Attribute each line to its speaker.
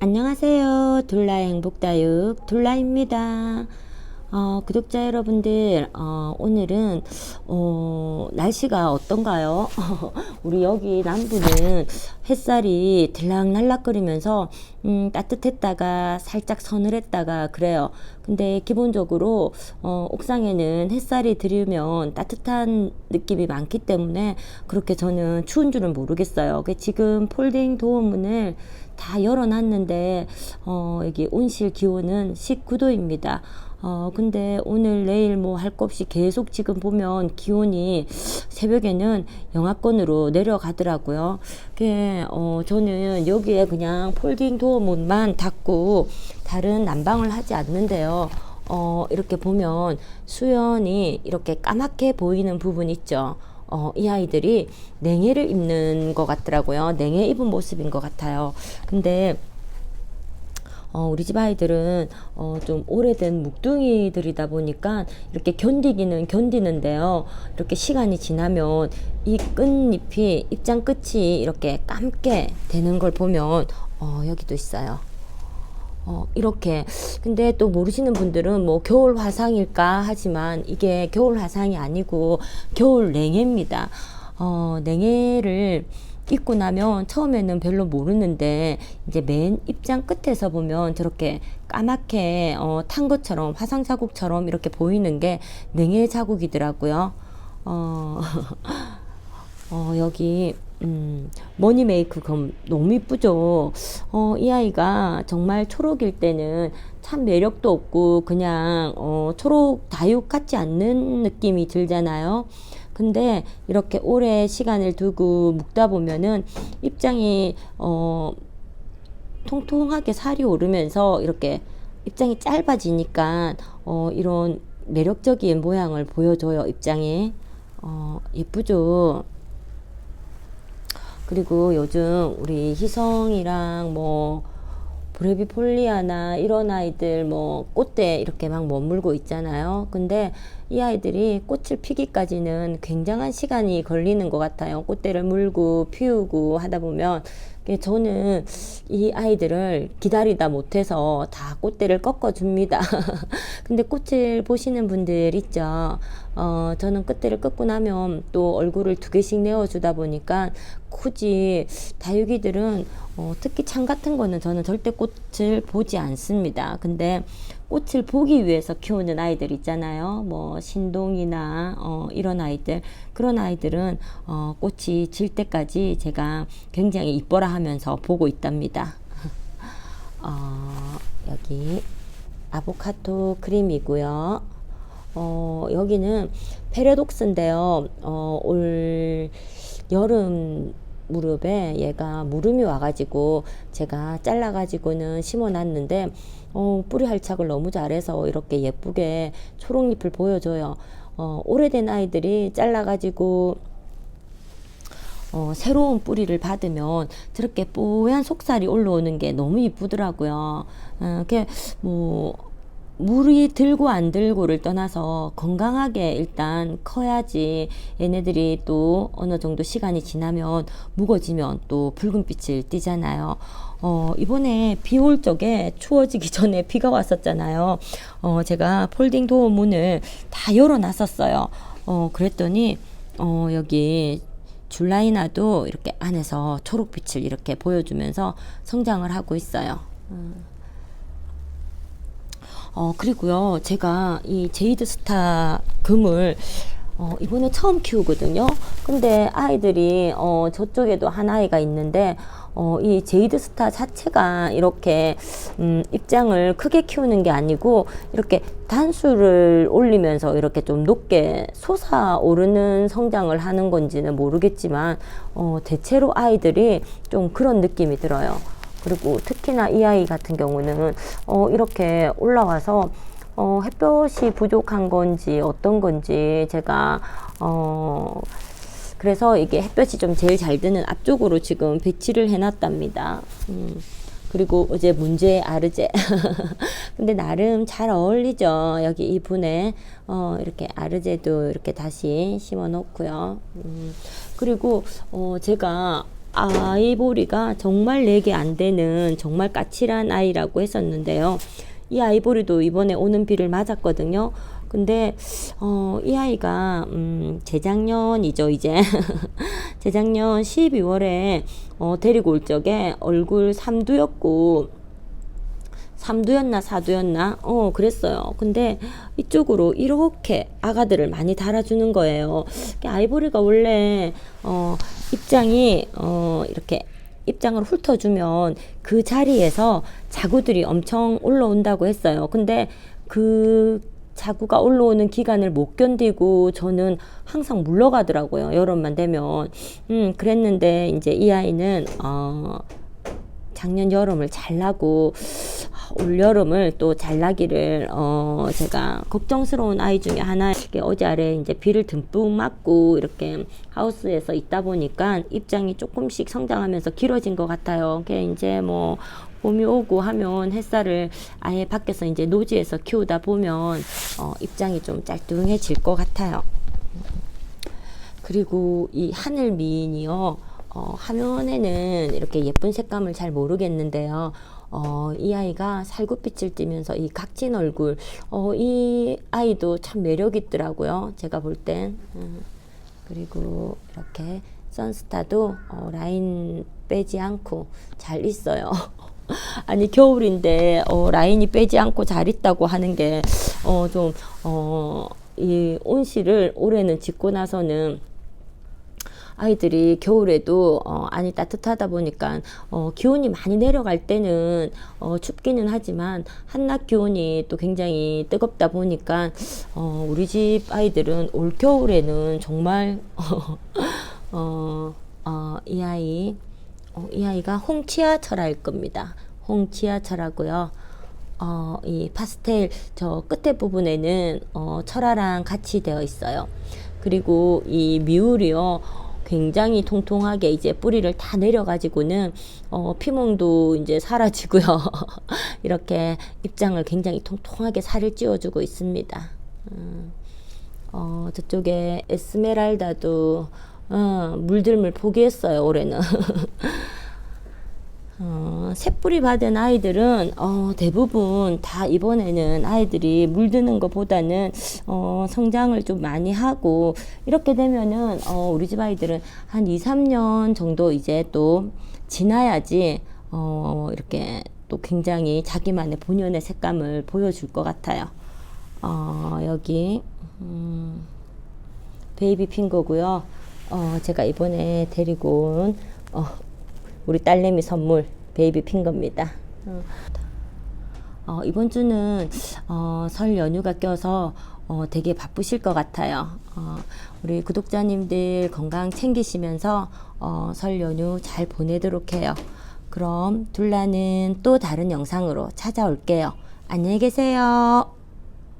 Speaker 1: 안녕하세요. 둘라의 행복다육 둘라입니다. 어, 구독자 여러분들, 어, 오늘은, 어, 날씨가 어떤가요? 우리 여기 남부는 햇살이 들락날락거리면서, 음, 따뜻했다가 살짝 서늘했다가 그래요. 근데 기본적으로, 어, 옥상에는 햇살이 들이면 따뜻한 느낌이 많기 때문에 그렇게 저는 추운 줄은 모르겠어요. 그 지금 폴딩 도어문을 다 열어놨는데, 어, 여기 온실 기온은 19도입니다. 어, 근데 오늘 내일 뭐할거 없이 계속 지금 보면 기온이 새벽에는 영하권으로 내려가더라고요. 그, 어, 저는 여기에 그냥 폴딩 도어문만 닫고 다른 난방을 하지 않는데요. 어, 이렇게 보면 수연이 이렇게 까맣게 보이는 부분 있죠. 어, 이 아이들이 냉해를 입는 것 같더라고요. 냉해 입은 모습인 것 같아요. 근데 어, 우리 집 아이들은 어, 좀 오래된 묵둥이들이다 보니까 이렇게 견디기는 견디는데요. 이렇게 시간이 지나면 이 끝잎이 입장 끝이 이렇게 감게 되는 걸 보면 어, 여기도 있어요. 어, 이렇게. 근데 또 모르시는 분들은 뭐 겨울 화상일까 하지만 이게 겨울 화상이 아니고 겨울 냉해입니다. 어, 냉해를 입고 나면 처음에는 별로 모르는데 이제 맨 입장 끝에서 보면 저렇게 까맣게 어, 탄 것처럼 화상 자국처럼 이렇게 보이는 게 냉해 자국이더라고요. 어, 어, 여기 음, 머니 메이크 검 너무 이쁘죠. 어, 이 아이가 정말 초록일 때는 참 매력도 없고 그냥 어, 초록 다육 같지 않는 느낌이 들잖아요. 근데 이렇게 오래 시간을 두고 묵다 보면은 입장이 어, 통통하게 살이 오르면서 이렇게 입장이 짧아지니까 어, 이런 매력적인 모양을 보여줘요. 입장이 어, 예쁘죠. 그리고 요즘 우리 희성이랑 뭐 브레비폴리아나 이런 아이들 뭐 꽃대 이렇게 막 머물고 있잖아요. 근데 이 아이들이 꽃을 피기까지는 굉장한 시간이 걸리는 것 같아요. 꽃대를 물고 피우고 하다 보면 저는 이 아이들을 기다리다 못해서 다 꽃대를 꺾어줍니다. 근데 꽃을 보시는 분들 있죠. 어, 저는 끝대를 꺾고 나면 또 얼굴을 두 개씩 내어주다 보니까 굳이 다육이들은 어, 특히 창 같은 거는 저는 절대 꽃을 보지 않습니다. 근데 꽃을 보기 위해서 키우는 아이들 있잖아요. 뭐 신동이나 어, 이런 아이들 그런 아이들은 어, 꽃이 질 때까지 제가 굉장히 이뻐라 하면서 보고 있답니다. 어, 여기 아보카도 크림이고요. 어, 여기는 페레독스인데요. 어, 올 여름 무릎에 얘가 무름이 와가지고 제가 잘라가지고는 심어놨는데 어, 뿌리 할착을 너무 잘해서 이렇게 예쁘게 초록잎을 보여줘요. 어, 오래된 아이들이 잘라가지고 어, 새로운 뿌리를 받으면 저렇게 뽀얀 속살이 올라오는 게 너무 이쁘더라고요. 어, 그뭐 물이 들고 안 들고를 떠나서 건강하게 일단 커야지 얘네들이 또 어느 정도 시간이 지나면 무거지면 또 붉은빛을 띠잖아요. 어, 이번에 비 올 적에 추워지기 전에 비가 왔었잖아요. 어, 제가 폴딩 도어 문을 다 열어놨었어요. 어, 그랬더니, 어, 여기 줄라이나도 이렇게 안에서 초록빛을 이렇게 보여주면서 성장을 하고 있어요. 음. 어, 그리고요, 제가 이 제이드 스타 금을 어, 이번에 처음 키우거든요. 근데 아이들이, 어, 저쪽에도 한 아이가 있는데, 어, 이 제이드 스타 자체가 이렇게, 음, 입장을 크게 키우는 게 아니고, 이렇게 단수를 올리면서 이렇게 좀 높게 솟아오르는 성장을 하는 건지는 모르겠지만, 어, 대체로 아이들이 좀 그런 느낌이 들어요. 그리고 특히나 이 아이 같은 경우는 어, 이렇게 올라와서 어, 햇볕이 부족한 건지 어떤 건지 제가 어, 그래서 이게 햇볕이 좀 제일 잘 드는 앞쪽으로 지금 배치를 해놨답니다. 음, 그리고 어제 문제 아르제. 근데 나름 잘 어울리죠. 여기 이 분에 어, 이렇게 아르제도 이렇게 다시 심어 놓고요. 음, 그리고 어, 제가 아이보리가 정말 내게 안 되는 정말 까칠한 아이라고 했었는데요. 이 아이보리도 이번에 오는 비를 맞았거든요. 근데 어, 이 아이가 음, 재작년이죠 이제 재작년 12월에 어, 데리고 올 적에 얼굴 삼두였고 삼두였나 사두였나? 어 그랬어요. 근데 이쪽으로 이렇게 아가들을 많이 달아주는 거예요. 아이보리가 원래 어 입장이 어 이렇게 입장을 훑어주면 그 자리에서 자구들이 엄청 올라온다고 했어요. 근데 그 자구가 올라오는 기간을 못 견디고 저는 항상 물러가더라고요 여름만 되면. 음 그랬는데 이제 이 아이는 어 작년 여름을 잘 나고 올 여름을 또 잘 나기를 어 제가 걱정스러운 아이 중에 하나 이렇게 어제 아래 이제 비를 듬뿍 맞고 이렇게 하우스에서 있다 보니까 입장이 조금씩 성장하면서 길어진 것 같아요. 그게 이제 뭐 봄이 오고 하면 햇살을 아예 밖에서 이제 노지에서 키우다 보면 어 입장이 좀 짤뚱해질 것 같아요. 그리고 이 하늘 미인이요. 어, 화면에는 이렇게 예쁜 색감을 잘 모르겠는데요. 어, 이 아이가 살구빛을 띠면서 이 각진 얼굴, 어, 이 아이도 참 매력 있더라고요. 제가 볼 땐. 음, 그리고 이렇게 선스타도 어, 라인 빼지 않고 잘 있어요. 아니 겨울인데 어, 라인이 빼지 않고 잘 있다고 하는 게 어, 좀 어, 이 온실을 올해는 짓고 나서는 아이들이 겨울에도 어, 안이 따뜻하다 보니까 어, 기온이 많이 내려갈 때는 어, 춥기는 하지만 한낮 기온이 또 굉장히 뜨겁다 보니까 어, 우리 집 아이들은 올 겨울에는 정말 어, 어, 이 아이 어, 이 아이가 홍치아 철아일 겁니다. 홍치아 철하고요. 어, 이 파스텔 저 끝에 부분에는 어, 철화랑 같이 되어 있어요. 그리고 이 미울이요. 굉장히 통통하게 이제 뿌리를 다 내려가지고는 어, 피멍도 이제 사라지고요. 이렇게 입장을 굉장히 통통하게 살을 찌워주고 있습니다. 음, 어, 저쪽에 에스메랄다도 어, 물들물 포기했어요 올해는. 어, 새뿌리 받은 아이들은 어, 대부분 다 이번에는 아이들이 물드는 것보다는 어, 성장을 좀 많이 하고 이렇게 되면은 어, 우리 집 아이들은 한 2, 3년 정도 이제 또 지나야지 어, 이렇게 또 굉장히 자기만의 본연의 색감을 보여줄 것 같아요. 어, 여기 음, 베이비 핑거고요. 어, 제가 이번에 데리고 온 어, 우리 딸내미 선물 베이비 핑거입니다. 어, 어, 이번 주는 어, 설 연휴가 껴서 어, 되게 바쁘실 것 같아요. 어, 우리 구독자님들 건강 챙기시면서 어, 설 연휴 잘 보내도록 해요. 그럼 둘라는 또 다른 영상으로 찾아올게요. 안녕히 계세요.